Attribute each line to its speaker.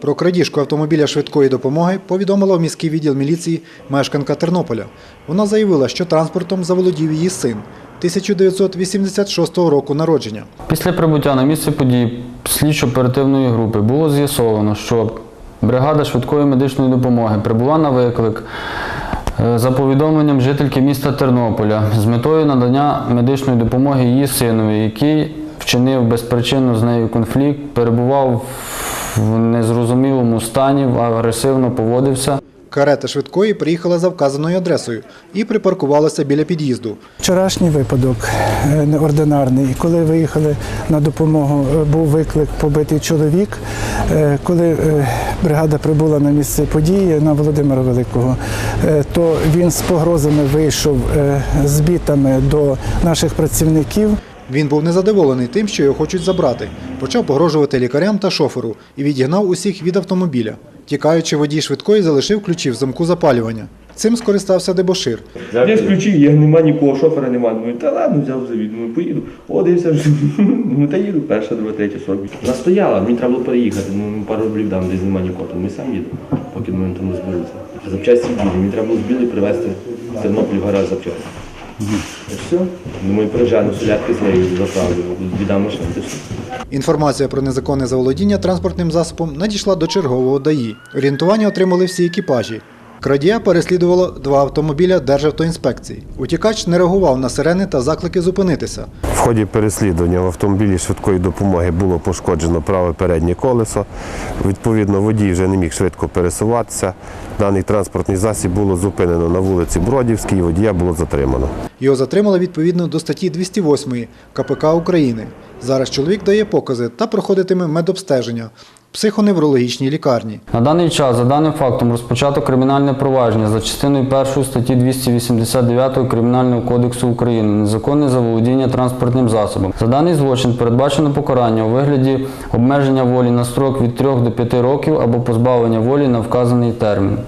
Speaker 1: Про крадіжку автомобіля швидкої допомоги повідомила в міський відділ міліції мешканка Тернополя. Вона заявила, що транспортом заволодів її син 1986 року народження.
Speaker 2: Після прибуття на місце події слідчо-оперативної групи було з'ясовано, що бригада швидкої медичної допомоги прибула на виклик е, за повідомленням жительки міста Тернополя з метою надання медичної допомоги її синові, який вчинив безпричинно з нею конфлікт, перебував в незрозумілому стані, агресивно поводився.
Speaker 1: Карета швидкої приїхала за вказаною адресою і припаркувалася біля під'їзду.
Speaker 3: Вчорашній випадок е, неординарний. Коли виїхали на допомогу, е, був виклик побитий чоловік. Е, Коли бригада прибула на місце події на Володимира Великого, то він з погрозами вийшов з бітами до наших працівників.
Speaker 1: Він був незадоволений тим, що його хочуть забрати. Почав погрожувати лікарям та шоферу і відігнав усіх від автомобіля. Тікаючи, водій швидкої залишив ключі в замку запалювання. Цим скористався дебошир.
Speaker 4: Є ключі, є, нема нікого, шофера нема. Думаю, та ладно, взяв завід, думаю, поїду. О, дивився, ну та їду, перша, друга, третя, сорок. Вона стояла, мені треба було переїхати, ну пару рублів дам, десь нема нікого, то ми сам їду, поки ми там розберуться. Запчасті білі, мені треба було з білої привезти в Тернопіль гараж запчасті. Все. Думаю, приїжджаю, солярки з нею заправлю, віддам машину.
Speaker 1: Інформація про незаконне заволодіння транспортним засобом надійшла до чергового ДАІ. Орієнтування отримали всі екіпажі. Крадія переслідувало два автомобіля Державтоінспекції. Утікач не реагував на сирени та заклики зупинитися.
Speaker 5: В ході переслідування в автомобілі швидкої допомоги було пошкоджено праве переднє колесо. Відповідно, водій вже не міг швидко пересуватися. Даний транспортний засіб було зупинено на вулиці Бродівській, і водія було затримано.
Speaker 1: Його затримали відповідно до статті 208 КПК України. Зараз чоловік дає покази та проходитиме медобстеження психоневрологічній лікарні.
Speaker 2: На даний час за даним фактом розпочато кримінальне провадження за частиною 1 статті 289 Кримінального кодексу України незаконне заволодіння транспортним засобом. За даний злочин передбачено покарання у вигляді обмеження волі на строк від 3 до 5 років або позбавлення волі на вказаний термін.